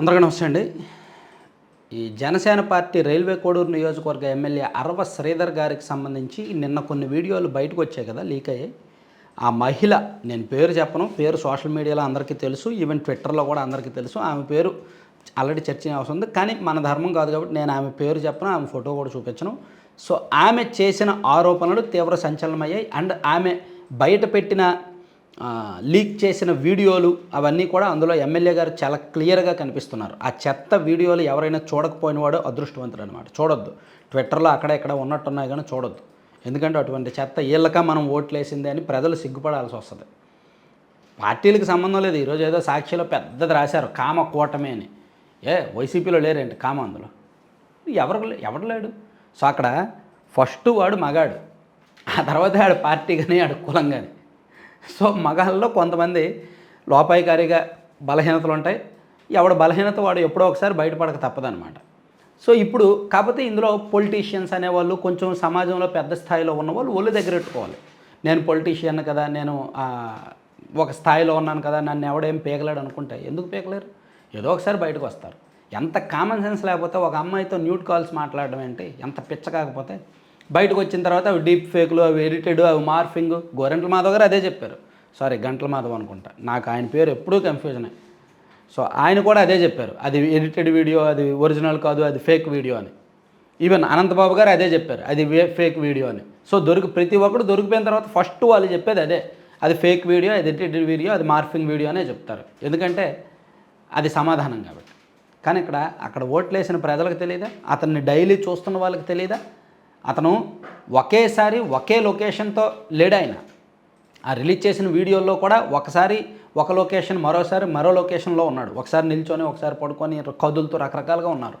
అందరికీ నమస్తే అండి. ఈ జనసేన పార్టీ రైల్వే కోడూరు నియోజకవర్గ ఎమ్మెల్యే అరవ శ్రీధర్ గారికి సంబంధించి నిన్న కొన్ని వీడియోలు బయటకు వచ్చాయి కదా లీక్ అయ్యాయి. ఆ మహిళ నేను పేరు చెప్పను పేరు సోషల్ మీడియాలో అందరికీ తెలుసు ఈవెన్ ట్విట్టర్లో కూడా అందరికీ తెలుసు ఆమె పేరు ఆల్రెడీ చర్చ అవసరం ఉంది కానీ మన ధర్మం కాదు కాబట్టి నేను ఆమె పేరు చెప్పను ఆమె ఫోటో కూడా చూపించను. సో ఆమె చేసిన ఆరోపణలు తీవ్ర సంచలనమయ్యాయి అండ్ ఆమె బయట పెట్టిన లీక్ చేసిన వీడియోలు అవన్నీ కూడా అందులో ఎమ్మెల్యే గారు చాలా క్లియర్గా కనిపిస్తున్నారు. ఆ చెత్త వీడియోలు ఎవరైనా చూడకపోయిన వాడు అదృష్టవంతుడు అనమాట చూడొద్దు. ట్విట్టర్లో అక్కడ ఇక్కడ ఉన్నట్టున్నాయి కానీ చూడొద్దు. ఎందుకంటే అటువంటి చెత్త వీళ్ళక మనం ఓట్లు వేసిందే అని ప్రజలు సిగ్గుపడాల్సి వస్తుంది. పార్టీలకు సంబంధం లేదు. ఈరోజు ఏదో సాక్షిలో పెద్దది రాశారు. కామ కూటమి అని. ఏ వైసీపీలో లేరేంటి కామ అందులో? ఎవరు ఎవరు లేడు? సో అక్కడ ఫస్ట్ వాడు మగాడు. ఆ తర్వాత ఆడు పార్టీ కానీ ఆడు కులం కానీ సో మగాళ్ళలో కొంతమంది లోపాయికారిగా బలహీనతలు ఉంటాయి ఎవడ బలహీనత వాడు ఎప్పుడో ఒకసారి బయటపడక తప్పదనమాట సో ఇప్పుడు కాకపోతే ఇందులో పొలిటీషియన్స్ అనేవాళ్ళు కొంచెం సమాజంలో పెద్ద స్థాయిలో ఉన్నవాళ్ళు ఒళ్ళు దగ్గర పెట్టుకోవాలి. నేను పొలిటీషియన్ కదా నేను ఒక స్థాయిలో ఉన్నాను కదా నన్ను ఎవడేం పీకలేడు అనుకుంటే ఎందుకు పీకలేరు? ఏదో ఒకసారి బయటకు వస్తారు. ఎంత కామన్ సెన్స్ లేకపోతే ఒక అమ్మాయితో న్యూట్ కాల్స్ మాట్లాడడం ఏంటి? ఎంత పిచ్చ కాకపోతే? బయటకు వచ్చిన తర్వాత అవి డీప్ ఫేక్లు అవి ఎడిటెడ్ అవి మార్ఫింగ్ గోరెంట్ల మాధవ్ గారు అదే చెప్పారు. సారీ గంటల మాధవ్ అనుకుంటా. నాకు ఆయన పేరు ఎప్పుడూ కన్ఫ్యూజనే సో ఆయన కూడా అదే చెప్పారు. అది ఎడిటెడ్ వీడియో అది ఒరిజినల్ కాదు అది ఫేక్ వీడియో అని. ఈవెన్ అనంతబాబు గారు అదే చెప్పారు. అది వే- ఫేక్ వీడియో అని. సో దొరికి ప్రతి ఒక్కరు దొరికిపోయిన తర్వాత ఫస్ట్ వాళ్ళు చెప్పేది అదే. అది ఫేక్ వీడియో అది ఎడిటెడ్ వీడియో అది మార్ఫింగ్ వీడియో అనే చెప్తారు. ఎందుకంటే అది సమాధానం కాబట్టి. కానీ ఇక్కడ అక్కడ ఓట్లేసిన ప్రజలకు తెలియదా అతన్ని డైలీ చూస్తున్న వాళ్ళకి తెలియదా అతను ఒకేసారి ఒకే లొకేషన్తో లేడు ఆ రిలీజ్ చేసిన వీడియోల్లో కూడా ఒకసారి ఒక లొకేషన్ మరోసారి మరో లొకేషన్లో ఉన్నాడు. ఒకసారి నిల్చొని ఒకసారి పడుకొని కదులుతూ రకరకాలుగా ఉన్నారు.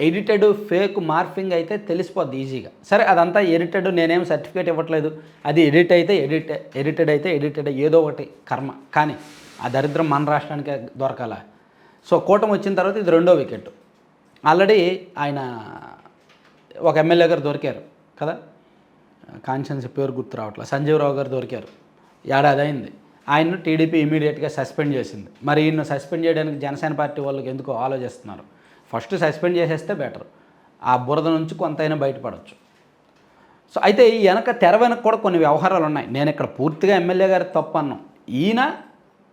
ఎడిటెడ్ ఫేక్ మార్ఫింగ్ అయితే తెలిసిపోద్ది ఈజీగా. సరే అదంతా ఎడిటెడ్ నేనేం సర్టిఫికేట్ ఇవ్వట్లేదు. అది ఎడిట్ అయితే ఎడిట్ ఎడిటెడ్ అయితే ఎడిటెడ్ ఏదో ఒకటి కర్మ. కానీ ఆ దరిద్రం మన రాష్ట్రానికే దొరకాల. సో కూటమి వచ్చిన తర్వాత ఇది రెండో వికెట్. ఆల్రెడీ ఆయన ఒక ఎమ్మెల్యే గారు దొరికారు కదా? కాన్షియన్స్ పేరు గుర్తు రావట్లేదు సంజీవరావు గారు దొరికారు. ఏడాది అయింది ఆయన్ను టీడీపీ ఇమీడియట్గా సస్పెండ్ చేసింది. మరి ఈయన సస్పెండ్ చేయడానికి జనసేన పార్టీ వాళ్ళకి ఎందుకు ఆలోచిస్తున్నారు? ఫస్ట్ సస్పెండ్ చేసేస్తే బెటర్. ఆ బురద నుంచి కొంతైనా బయటపడవచ్చు సో అయితే ఈ వెనక తెర వెనక కూడా కొన్ని వ్యవహారాలు ఉన్నాయి. నేను ఇక్కడ పూర్తిగా ఎమ్మెల్యే గారి తప్పు అన్నాం. ఈయన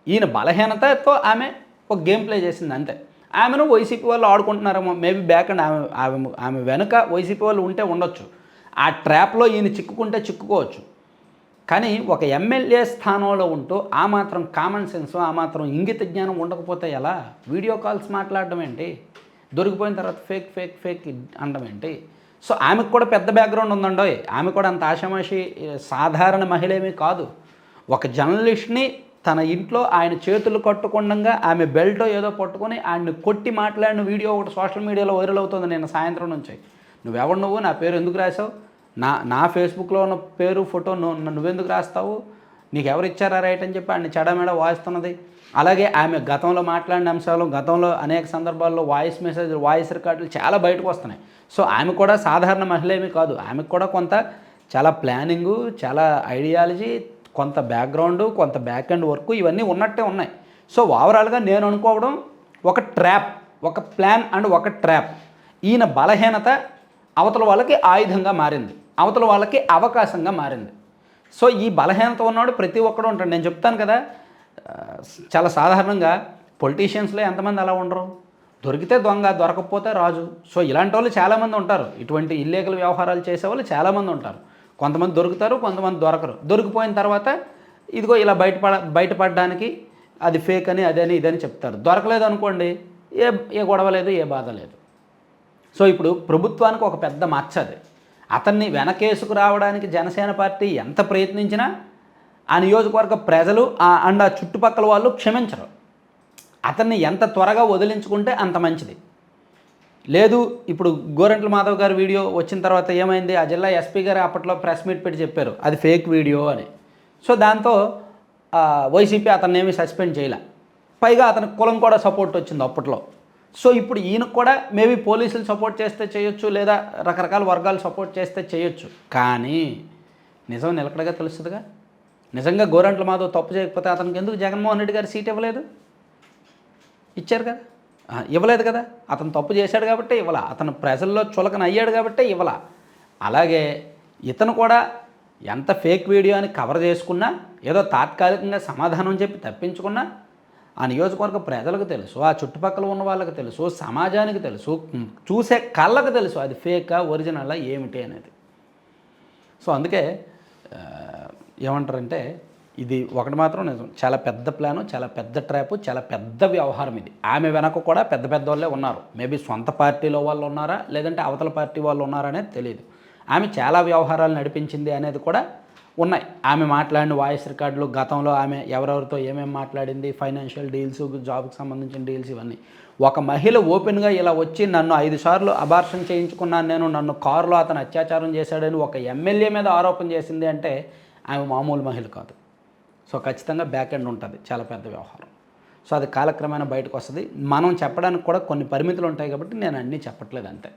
ఈయన బలహీనతతో ఆమె ఒక గేమ్ ప్లే చేసింది అంతే. ఆమెను వైసీపీ వాళ్ళు ఆడుకుంటున్నారేమో మేబీ బ్యాక్ అండ్ ఆమె ఆమె ఆమె వెనుక వైసీపీ వాళ్ళు ఉంటే ఉండొచ్చు. ఆ ట్రాప్లో ఈయన చిక్కుకుంటే చిక్కుకోవచ్చు. కానీ ఒక ఎమ్మెల్యే స్థానంలో ఉంటూ ఆ మాత్రం కామన్ సెన్స్ ఆ మాత్రం ఇంగిత జ్ఞానం ఉండకపోతే ఎలా? వీడియో కాల్స్ మాట్లాడడం ఏంటి? దొరికిపోయిన తర్వాత ఫేక్ ఫేక్ ఫేక్ అనడం ఏంటి? సో ఆమెకు కూడా పెద్ద బ్యాక్గ్రౌండ్ ఉందండో ఆమె కూడా అంత ఆషామాషి సాధారణ మహిళమీ కాదు. ఒక జర్నలిస్ట్ని తన ఇంట్లో ఆయన చేతులు కట్టుకుండగా ఆమె బెల్ట్ ఏదో పట్టుకొని ఆయన్ని కొట్టి మాట్లాడిన వీడియో ఒకటి సోషల్ మీడియాలో వైరల్ అవుతుంది నేను సాయంత్రం నుంచి. నువ్వెవడు నువ్వు? నా పేరు ఎందుకు రాసావు నా నా ఫేస్బుక్లో ఉన్న పేరు ఫోటో నువ్వు నువ్వెందుకు రాస్తావు? నీకు ఎవరు ఇచ్చారా రైట్ అని చెప్పి ఆయన చెడమెడ వాయిస్తున్నది. అలాగే ఆమె గతంలో మాట్లాడిన అంశాలు గతంలో అనేక సందర్భాల్లో వాయిస్ మెసేజ్ వాయిస్ రికార్డులు చాలా బయటకు వస్తున్నాయి. సో ఆమె కూడా సాధారణ మహిళ ఏమీ కాదు. ఆమెకు కూడా కొంత చాలా ప్లానింగు చాలా ఐడియాలజీ కొంత బ్యాక్గ్రౌండ్ కొంత బ్యాక్ అండ్ వర్క్ ఇవన్నీ ఉన్నట్టే ఉన్నాయి. సో ఓవరాల్గా నేను అనుకోవడం ఒక ట్రాప్ ఒక ప్లాన్ అండ్ ఒక ట్రాప్. ఈయన బలహీనత అవతల వాళ్ళకి ఆయుధంగా మారింది. అవతల వాళ్ళకి అవకాశంగా మారింది. సో ఈ బలహీనత ఉన్నవాడు ప్రతి ఒక్కడు ఉంటాడు. నేను చెప్తాను కదా చాలా సాధారణంగా పొలిటీషియన్స్లో ఎంతమంది అలా ఉండరు? దొరికితే దొంగ దొరకకపోతే రాజు. సో ఇలాంటి వాళ్ళు చాలామంది ఉంటారు. ఇటువంటి ఇల్లీగల్ వ్యవహారాలు చేసేవాళ్ళు చాలామంది ఉంటారు. కొంతమంది దొరుకుతారు కొంతమంది దొరకరు. దొరికిపోయిన తర్వాత ఇదిగో ఇలా బయటపడ బయటపడడానికి అది ఫేక్ అని అదని ఇదని చెప్తారు. దొరకలేదు అనుకోండి ఏ ఏ గొడవ లేదు ఏ బాధ లేదు. సో ఇప్పుడు ప్రభుత్వానికి ఒక పెద్ద మచ్చ అది. అతన్ని వెనకేసుకు రావడానికి జనసేన పార్టీ ఎంత ప్రయత్నించినా ఆ నియోజకవర్గ ప్రజలు ఆ- అండ్ ఆ చుట్టుపక్కల వాళ్ళు క్షమించరు. అతన్ని ఎంత త్వరగా వదిలించుకుంటే అంత మంచిది. లేదు ఇప్పుడు గోరంట్ల మాధవ్ గారి వీడియో వచ్చిన తర్వాత ఏమైంది? ఆ జిల్లా ఎస్పీ గారు అప్పట్లో ప్రెస్ మీట్ పెట్టి చెప్పారు అది ఫేక్ వీడియో అని. సో దాంతో వైసీపీ అతన్ని ఏమీ సస్పెండ్ చేయలే. పైగా అతని కులం కూడా సపోర్ట్ వచ్చింది అప్పట్లో. సో ఇప్పుడు ఈయనకు కూడా మేబీ పోలీసులు సపోర్ట్ చేస్తే చేయొచ్చు లేదా రకరకాల వర్గాలు సపోర్ట్ చేస్తే చేయొచ్చు. కానీ నిజం నిలకడగా తెలుస్తుందిగా. నిజంగా గోరంట్ల మాధవ్ తప్పు చేయకపోతే అతనికి ఎందుకు జగన్మోహన్ రెడ్డి గారు సీట్ ఇవ్వలేదు? ఇచ్చారు కదా. ఇవ్వలేదు కదా. అతను తప్పు చేశాడు కాబట్టి ఇవ్వాల. అతను ప్రజల్లో చులకన అయ్యాడు కాబట్టి ఇవ్వాల. అలాగే ఇతను కూడా ఎంత ఫేక్ వీడియో అని కవర్ చేసుకున్నా ఏదో తాత్కాలికంగా సమాధానం చెప్పి తప్పించుకున్నా ఆ నియోజకవర్గ ప్రజలకు తెలుసు ఆ చుట్టుపక్కల ఉన్న వాళ్ళకి తెలుసు సమాజానికి తెలుసు చూసే కళ్ళకు తెలుసు అది ఫేకా ఒరిజినలా ఏమిటి అనేది. సో అందుకే ఏమంటారంటే ఇది ఒకటి మాత్రం నిజం చాలా పెద్ద ప్లాను చాలా పెద్ద ట్రాప్ చాలా పెద్ద వ్యవహారం ఇది. ఆమె వెనక కూడా పెద్ద పెద్ద వాళ్ళే ఉన్నారు. మేబీ సొంత పార్టీలో వాళ్ళు ఉన్నారా లేదంటే అవతల పార్టీ వాళ్ళు ఉన్నారా అనేది తెలియదు ఆమె చాలా వ్యవహారాలు నడిపించింది అనేది కూడా ఉన్నాయి. ఆమె మాట్లాడిన వాయిస్ రికార్డులు గతంలో ఆమె ఎవరెవరితో ఏమేమి మాట్లాడింది ఫైనాన్షియల్ డీల్స్ జాబ్కి సంబంధించిన డీల్స్ ఇవన్నీ. ఒక మహిళ ఓపెన్గా ఇలా వచ్చి నన్ను ఐదు సార్లు అబార్షన్ చేయించుకున్నాను నేను నన్ను కారులో అతను అత్యాచారం చేశాడని ఒక ఎమ్మెల్యే మీద ఆరోపణ చేసింది అంటే ఆమె మామూలు మహిళ కాదు. సో ఖచ్చితంగా బ్యాక్ ఎండ్ ఉంటుంది చాలా పెద్ద వ్యవహారం. సో అది కాలక్రమేణా బయటకు వస్తుంది. మనం చెప్పడానికి కూడా కొన్ని పరిమితులు ఉంటాయి కాబట్టి నేను అన్నీ చెప్పట్లేదు అంతే.